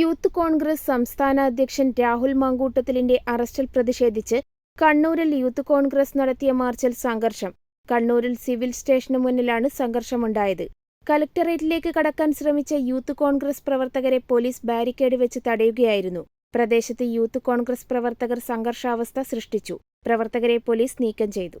Youth Congress സംസ്ഥാന അധ്യക്ഷൻ രാഹുൽ മാങ്കൂട്ടത്തിലിന്റെ അറസ്റ്റിൽ പ്രതിഷേധിച്ച് കണ്ണൂരിൽ യൂത്ത് കോൺഗ്രസ് നടത്തിയ മാർച്ചിൽ സംഘർഷം. കണ്ണൂരിൽ സിവിൽ സ്റ്റേഷനു മുന്നിലാണ് സംഘർഷമുണ്ടായത്. കലക്ടറേറ്റിലേക്ക് കടക്കാൻ ശ്രമിച്ച യൂത്ത് കോൺഗ്രസ് പ്രവർത്തകരെ പോലീസ് ബാരിക്കേഡ് വെച്ച് തടയുകയായിരുന്നു. പ്രദേശത്ത് യൂത്ത് കോൺഗ്രസ് പ്രവർത്തകർ സംഘർഷാവസ്ഥ സൃഷ്ടിച്ചു. പ്രവർത്തകരെ പോലീസ് നീക്കം ചെയ്തു.